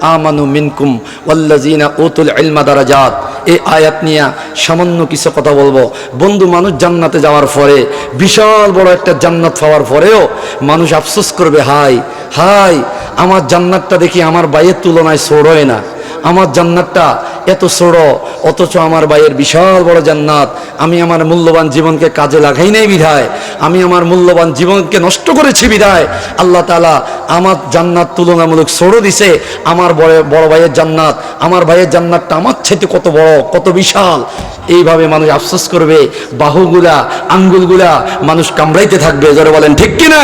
আমানু মিনকুম নিয়ে সামান্য কিছু কথা বলব। বন্ধু মানুষ জান্নাতে যাওয়ার পরে, বিশাল বড় একটা জান্নাত পাওয়ার পরেও মানুষ আফসোস করবে হাই হাই আমার জান্নাতটা দেখি আমার বাইয়ের তুলনায় সৌরয় না। আমার জান্নাতটা এত ছোড়ো, অথচ আমার বাইয়ের বিশাল বড় জান্নাত। আমি আমার মূল্যবান জীবনকে কাজে লাগাই নাই বিধায়। আমি আমার মূল্যবান জীবনকে নষ্ট করেছি বিধায়। আল্লাহ তালা আমার জান্নাত তুলনামূলক ছোড়ো দিছে। আমার বড় বড় ভাইয়ের জান্নাত, আমার ভাইয়ের জান্নাতটা আমার ছেতে কত বড়, কত বিশাল? এইভাবে মানুষ আফসোস করবে। বাহুগুলা, আঙ্গুলগুলা মানুষ কামড়াইতে থাকবে। যারা বলেন, ঠিক কিনা?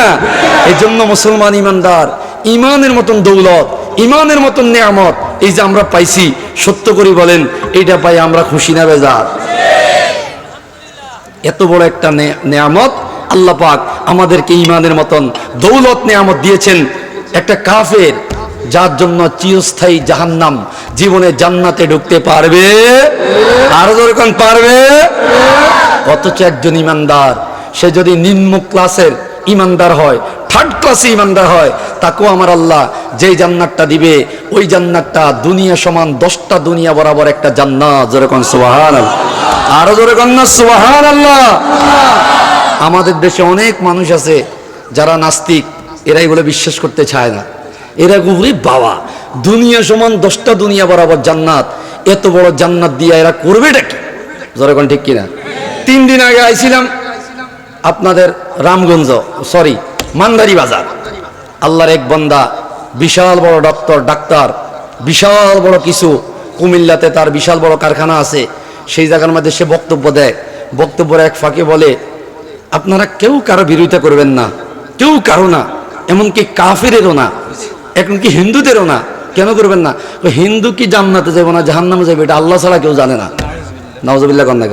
এই জন্য মুসলমান ইমানদার, ইমানের মতন দৌলত, ইমানের মতন নেয়ামত এই যে আমরা পাইছি, সত্য করি বলেন, এইটা পাই আমরা খুশি না বেজার? এত বড় একটা নেয়ামত আল্লাহ পাক আমাদেরকে ইমানের মতন দৌলত নেয়ামত দিয়েছেন। একটা কাফের, যার জন্য চিরস্থায়ী জাহান্নাম জীবনে জান্নাতে ঢুকতে পারবে? আরও দরকার পারবে? অথচ একজন ইমানদার সে যদি নিম্ন ক্লাসের ইমানদার হয় ক্লাসে ইমানদার হয়, তাকেও আমার আল্লাহ যেই জান্নাতটা দিবে, ওই জান্নাতটা দুনিয়া সমান দশটা দুনিয়া বরাবর একটা জান্নাত। যেরকম সোহান আরও যেরকম না সোহান আল্লাহ আমাদের দেশে অনেক মানুষ আছে যারা নাস্তিক, এরা এগুলো বিশ্বাস করতে চায় না। এরা গুবরি বাবা। দুনিয়া সমান দশটা দুনিয়া বরাবর জান্নাত। এত বড় জান্নাত দিয়ে এরা করবেটা কি? যেরকম ঠিক কিনা? তিন দিন আগে আইছিলাম আপনাদের রামগঞ্জ সরি মান্দারি বাজার। আল্লাহর এক বন্দা, বিশাল বড় ডক্টর, ডাক্তার, বিশাল বড় কিছু, কুমিল্লাতে তার বিশাল বড় কারখানা আছে, সেই জায়গার মধ্যে সে বক্তব্য দেয়। বক্তব্যের এক ফাঁকে বলে, আপনারা কেউ কারও বিরোধিতা করবেন না, কেউ কারও না, এমনকি কাফেরেরও না, এমনকি হিন্দুদেরও না, কেন করবেন না? হিন্দু কি জান্নাতে যাব না, জাহান্নামে যাবে এটা আল্লাহ ছাড়া কেউ জানে না। নওয়াজবিল্লা কন্যা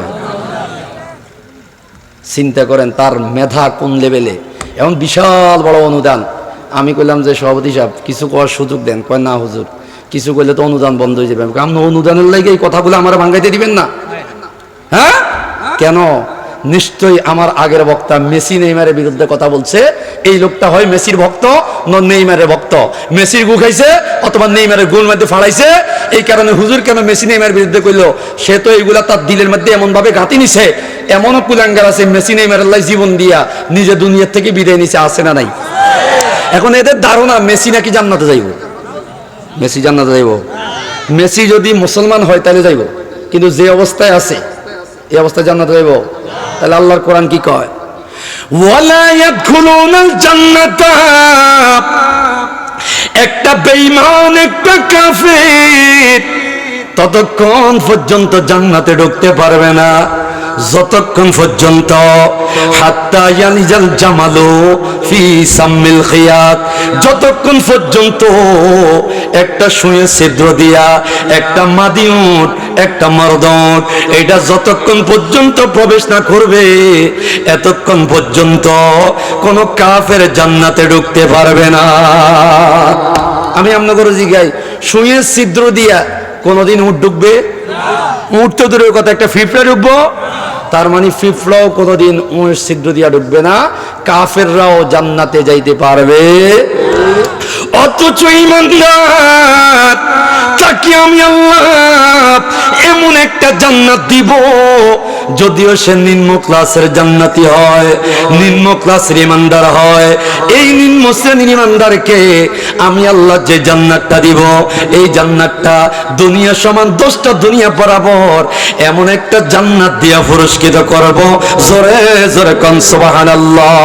চিন্তা করেন তার মেধা কোন লেভেলে এমন বিশাল বড় অনুদান। আমি কইলাম যে সভাপতি সাহেব কিছু করার সুযোগ দেন। কয় না হুজুর। কিছু করলে তো অনুদান বন্ধ হয়ে যাবে। আমি অনুদানের লাগে এই কথাগুলো আমার ভাঙ্গাইতে দিবেন না? হ্যাঁ? কেন? নিশ্চয়ই আমার আগের বক্তা মেসি নেইমারের বিরুদ্ধে কথা বলছে। এই লোকটা হয় মেসির ভক্ত ন নেইমারের ভক্ত। মেসির গু খাইছে অথবা নেইমারের গোল মধ্যে ফাড়াইছে। এই কারণে হুজুর কেন মেসি নেইমারের বিরুদ্ধে কইলো? সে তো এইগুলা তার দিলের মধ্যে এমন ভাবে গাঁতি নিছে। এমনও কুলাঙ্গার আছে মেসি নেইমারের জীবন দিয়া, নিজে দুনিয়ার থেকে বিদায় নিছে, আছে না নাই? এখন এদের ধারণা, মেসি নাকি জান্নাতে যাইব? মেসি জান্নাতে যাইব। মেসি যদি মুসলমান হয়, তাহলে যাইব। কিন্তু যে অবস্থায় আছে, এই অবস্থায় জান্নাতে যাইব? তাহলে আল্লাহর কোরআন কি কয়? একটা বেইমান একটা কাফের ততক্ষণ পর্যন্ত জান্নাতে ঢুকতে পারবে না। যতক্ষণ পর্যন্ত জামালু যতক্ষণ পর্যন্ত একটা শুয়ে ছিদ্র দিয়া, একটা মাদি উট একটা মরদট এটা যতক্ষণ পর্যন্ত প্রবেশ না করবে, এতক্ষণ পর্যন্ত কোনো কাফের জান্নাতে ঢুকতে পারবে না। আমি আপনাদের জিগাই শুয়ে ছিদ্র দিয়া কোনোদিন উঠ ঢুকবে উঠ তো দূরের কথা, একটা ফিফড়া ঢুকবো তার মানে ফিফড়াও কোনোদিন উঁশ সিদ্ধ দিয়া ঢুকবে না। কাফেররাও জান্নাতে যাইতে পারবে। অথচ ইমানদার তাকে আমি আল্লাহ এমন একটা জান্নাত দিব, যদিও সে নিম্ন ক্লাসের জান্নাতি হয়, নিম্ন ক্লাসের ইমানদার হয়। এই নিম্ন শ্রেণির ইমানদারকে আমি আল্লাহ যে জান্নাতটা দিব, এই জান্নাতটা দুনিয়া সমান দশটা দুনিয়া বরাবর এমন একটা জান্নাত দিয়া পুরস্কৃত করব। জোরে জোরে কন, সুবহানাল্লাহ।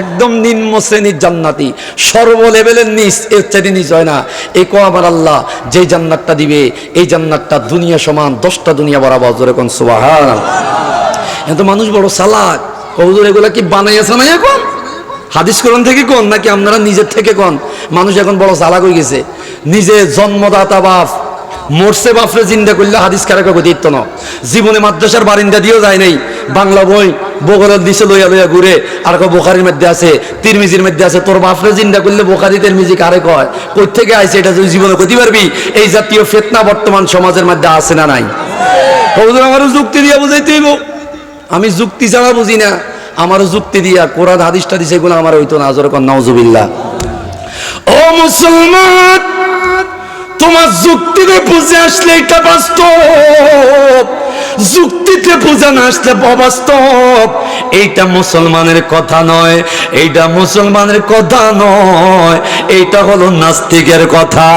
একদম নিম্ন শ্রেণির জান্নাতি। সর্ব লেভেলের নিচ, এর চাইতে নিচ হয় না। এই কো আমার আল্লাহ, যে জান্নাতটা দিবে, এই জান্নাতটা দুনিয়া সমান দশটা দুনিয়া বরাবর যেরকম সুবাহান এত মানুষ বড় সালাক। কবুদুর এগুলা কি বানাইয়াছে না এখন? হাদিস কোরআন থেকে কোন? নাকি আপনারা নিজের থেকে কোন? মানুষ এখন বড় চালাক হয়ে গেছে। নিজে জন্মদাতা বাপ মরছে বাপরে, জিন্দা করলে হাদিস কারাকে গতিত্ব ন। জীবনে মাদ্রাসার বারিন্দা দিয়েও যায় নাই। বাংলা বই বগলের দিছে, লইয়া লইয়া ঘুরে। আর কয় বোখারির মধ্যে আছে, তিরমিজির মধ্যে আছে, তোর বাপরে জিন্দা করলে বোখারি, তিরমিজি কারে কয়? কই থেকে আইছে এটা তুই জীবনে কইতে পারবি এই জাতীয় ফেতনা বর্তমান সমাজের মধ্যে আছে না নাই? হুজুর, আমারও যুক্তি দিয়া বুঝাইতে হইব। আমি যুক্তি ছাড়া বুঝি না। আমারও যুক্তি দিয়া কোরআন, হাদিসটা দিছে, এগুলো আমার হইতো না। আজর কন নাউজুবিল্লাহ মুসলমান! তোমার যুক্তিতে বুঝে আসলে এটা বাস্তব। যুক্তিতে বুঝে না আসলে অবাস্তব। এইটা মুসলমানের কথা নয়, এইটা মুসলমানের কথা নয়, এইটা হলো নাস্তিকের কথা।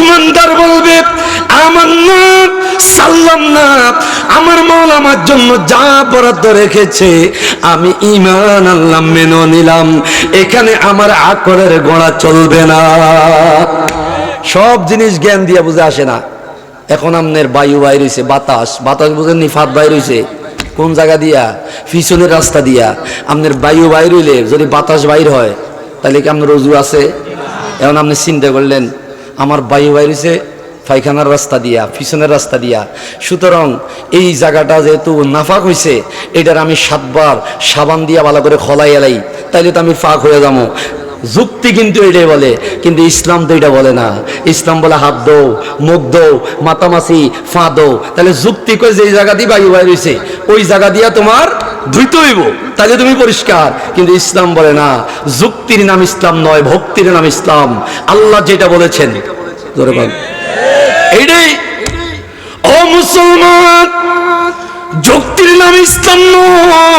ইমানদার বলবে, আমার না সাল্লাম না, আমার মন আমার জন্য যা বরাদ্দ রেখেছে, আমি ইমান আল্লাহ মেনে নিলাম। এখানে আমার আকরের গোড়া চলবে না। সব জিনিস জ্ঞান দিয়ে বুঝে আসে না। এখন আমনের বায়ু বাইর হইছে, বাতাস। বাতাস বুঝেন নি ফাঁদ বাইর হইছে। কোন জায়গা দিয়া? পিছনের রাস্তা দিয়া। আপনার বায়ু বাইর হইলে যদি বাতাস বাইর হয়, তাহলে কি আপনার রজু আছে? এখন আপনি চিন্তা করলেন, আমার বায়ু বাইর হইছে পায়খানার রাস্তা দিয়া, পিছনের রাস্তা দিয়া। সুতরাং এই জায়গাটা যেহেতু নাফাক হইছে, এটার আমি সাতবার সাবান দিয়া ভালো করে খলাই এলাই, তাইলে তো আমি ফাঁক হয়ে যাব। যুক্তি কিন্তু এটাই বলে, কিন্তু ইসলাম তো এটা বলে না। ইসলাম বলে হাত দো, মুখ দো, মাতামাসি, ফা দো। তাহলে যুক্তি কই যে জায়গা দিয়ে বায়ু বাইর হইছে, ওই জায়গা দিয়া তোমার ধুইতে হইব, তাহলে তুমি পরিষ্কার। কিন্তু ইসলাম বলে না। যুক্তির নাম ইসলাম নয়, ভক্তির নাম ইসলাম। আল্লাহ যেটা বলেছেন। এইটাই। ও মুসলমান, যুক্তির নাম ইসলাম নয়।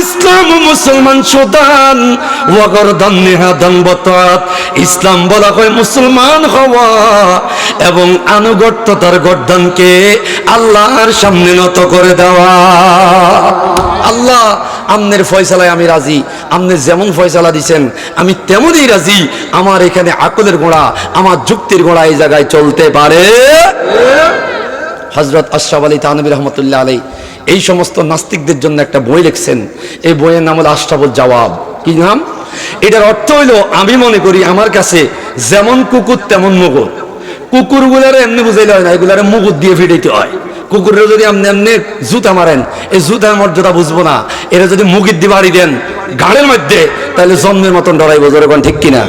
ইসলাম মুসলমান সুদান ওয়াগরদান নেহাদান বতাত। ইসলাম বলা হয় মুসলমান হওয়া এবং আনুগত্য আনুগত্যতার গর্দানকে আল্লাহর সামনে নত করে দেওয়া। আল্লাহ, আমনের ফয়সালায় আমি রাজি আমনের যেমন ফয়সালা দিছেন, আমি তেমনই রাজি। আমার এখানে আকলের গোড়া, আমার যুক্তির গোড়া এই জায়গায় চলতে পারে? হজরত আশরাফ আলী তানবী রহমতুল্লাহ আলী এই সমস্ত নাস্তিকদের জন্য একটা বই লিখছেন। এই বইয়ের নাম হলো আশরাফুল জবাব কি নাম? এটার অর্থ হইল আমি মনে করি আমার কাছে যেমন কুকুর, তেমন মুগুর। কুকুরগুলারে এমনি বুঝাইলে হয় না, এগুলারে মুগুর দিয়ে ফিটাইতে হয়। কুকুরের যদি আপনি এমনি জুতা মারেন, এই জুতার মর্যাদা বুঝব না। এরা যদি মুগির দিয়ে বাড়ি দেন গাড়ির মধ্যে, তাহলে জন্মের মতন ডরাইবো যেরকম ঠিক কিনা?